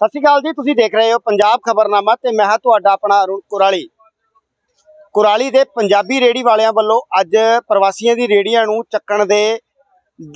ਸਤਿ ਸ਼੍ਰੀ ਅਕਾਲ ਜੀ ਤੁਸੀਂ ਦੇਖ ਰਹੇ ਹੋ ਪੰਜਾਬ ਖਬਰਨਾਮਾ ਤੇ ਮੈਂ ਹਾਂ ਤੁਹਾਡਾ ਆਪਣਾ ਅਰੁਣ ਕੁਰਾਲੀ। ਕੁਰਾਲੀ ਦੇ ਪੰਜਾਬੀ ਰੇੜੀ ਵਾਲਿਆਂ ਵੱਲੋਂ ਅੱਜ ਪ੍ਰਵਾਸੀਆਂ ਦੀ ਰੇੜੀਆਂ ਨੂੰ ਚੱਕਣ ਦੇ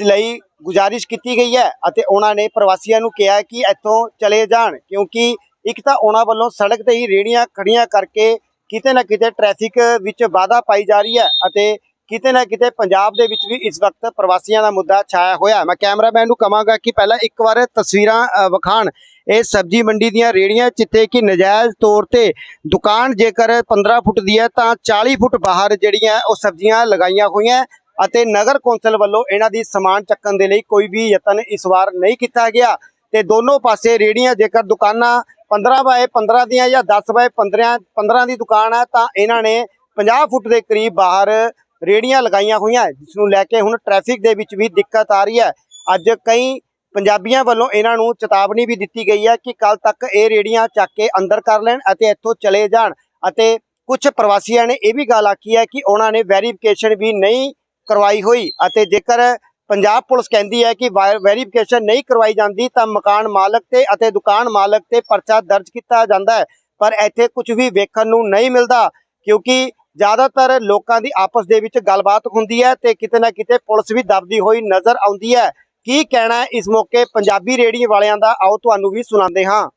ਲਈ ਗੁਜ਼ਾਰਿਸ਼ ਕੀਤੀ ਗਈ ਹੈ ਅਤੇ ਉਹਨਾਂ ਨੇ ਪ੍ਰਵਾਸੀਆਂ ਨੂੰ ਕਿਹਾ ਕਿ ਇੱਥੋਂ ਚਲੇ ਜਾਣ ਕਿਉਂਕਿ ਇੱਕ ਤਾਂ ਉਹਨਾਂ ਵੱਲੋਂ ਸੜਕ ਤੇ ਹੀ ਰੇੜੀਆਂ ਖੜੀਆਂ ਕਰਕੇ ਕਿਤੇ ਨਾ ਕਿਤੇ ਟ੍ਰੈਫਿਕ ਵਿੱਚ ਵਾਧਾ ਪਾਈ ਜਾ ਰਹੀ ਹੈ ਅਤੇ ਕਿਤੇ ਨਾ ਕਿਤੇ ਪੰਜਾਬ ਦੇ ਵਿੱਚ ਵੀ ਇਸ ਵਕਤ ਪ੍ਰਵਾਸੀਆਂ ਦਾ ਮੁੱਦਾ ਛਾਇਆ ਹੋਇਆ ਮੈਂ ਕੈਮਰਾਮੈਨ ਨੂੰ ਕਹਾਂਗਾ ਕਿ ਪਹਿਲਾਂ ਇੱਕ ਵਾਰ ਤਸਵੀਰਾਂ ਅ, ਵਿਖਾਣ ਇਹ ਸਬਜ਼ੀ ਮੰਡੀ ਦੀਆਂ ਰੇੜੀਆਂ ਜਿੱਥੇ ਕਿ ਨਜਾਇਜ਼ ਤੌਰ ਤੇ ਦੁਕਾਨ ਜੇਕਰ 15 ਫੁੱਟ ਦੀ ਹੈ, ਤਾਂ 40 ਫੁੱਟ ਬਾਹਰ ਜਿਹੜੀਆਂ ਉਹ ਸਬਜ਼ੀਆਂ ਲਗਾਈਆਂ ਹੋਈਆਂ ਅਤੇ ਨਗਰ ਕੌਂਸਲ ਵੱਲੋਂ ਇਹਨਾਂ ਦੀ ਸਮਾਨ ਚੱਕਣ ਦੇ ਲਈ ਕੋਈ ਵੀ ਯਤਨ ਇਸ ਵਾਰ ਨਹੀਂ ਕੀਤਾ ਗਿਆ। ਤੇ ਦੋਨੋਂ ਪਾਸੇ ਰੇੜੀਆਂ ਜੇਕਰ ਦੁਕਾਨਾਂ 15 ਬਾਏ 15 ਦੀਆਂ ਜਾਂ 10 ਬਾਏ 15 15 ਦੀ ਦੁਕਾਨ ਹੈ, ਤਾਂ ਇਹਨਾਂ ਨੇ 50 ਫੁੱਟ ਦੇ ਕਰੀਬ ਬਾਹਰ ਰੇੜੀਆਂ ਲਗਾਈਆਂ ਹੋਈਆਂ, ਜਿਸ ਨੂੰ ਲੈ ਕੇ ਹੁਣ ਟ੍ਰੈਫਿਕ ਦੇ ਵਿੱਚ ਵੀ ਦਿੱਕਤ ਆ ਰਹੀ ਹੈ। ਅੱਜ ਕਈ ਪੰਜਾਬੀਆਂ ਵੱਲੋਂ ਇਹਨਾਂ ਨੂੰ ਚੇਤਾਵਨੀ ਵੀ ਦਿੱਤੀ ਗਈ ਹੈ ਕਿ ਕੱਲ ਤੱਕ ਇਹ ਰੇੜੀਆਂ ਚੱਕ ਕੇ ਅੰਦਰ ਕਰ ਲੈਣ ਅਤੇ ਇੱਥੋਂ ਚਲੇ ਜਾਣ। ਅਤੇ ਕੁਝ ਪ੍ਰਵਾਸੀਆਂ ਨੇ ਇਹ ਵੀ ਗੱਲ ਆਖੀ ਹੈ ਕਿ ਉਹਨਾਂ ਨੇ ਵੈਰੀਫਿਕੇਸ਼ਨ ਵੀ ਨਹੀਂ ਕਰਵਾਈ ਹੋਈ ਅਤੇ ਜੇਕਰ ਪੰਜਾਬ ਪੁਲਿਸ ਕਹਿੰਦੀ ਹੈ ਕਿ ਵੈਰੀਫਿਕੇਸ਼ਨ ਨਹੀਂ ਕਰਵਾਈ ਜਾਂਦੀ ਤਾਂ ਮਕਾਨ ਮਾਲਕ ਤੇ ਅਤੇ ਦੁਕਾਨ ਮਾਲਕ ਤੇ ਪਰਚਾ ਦਰਜ ਕੀਤਾ ਜਾਂਦਾ ਹੈ। ਪਰ ਇੱਥੇ ਕੁਝ ਵੀ ਵੇਖਣ ਨੂੰ ਨਹੀਂ ਮਿਲਦਾ ਕਿਉਂਕਿ ਜ਼ਿਆਦਾਤਰ ਲੋਕਾਂ ਦੀ ਆਪਸ ਦੇ ਵਿੱਚ ਗੱਲਬਾਤ ਹੁੰਦੀ ਹੈ ਤੇ ਕਿਤੇ ਨਾ ਕਿਤੇ ਪੁਲਿਸ ਵੀ ਦਬਦੀ ਹੋਈ ਨਜ਼ਰ ਆਉਂਦੀ ਹੈ। ਕੀ ਕਹਿਣਾ ਇਸ ਮੌਕੇ ਪੰਜਾਬੀ ਰੇੜੀ ਵਾਲਿਆਂ ਦਾ? ਆਓ ਤੁਹਾਨੂੰ ਵੀ ਸੁਣਾਉਂਦੇ ਹਾਂ।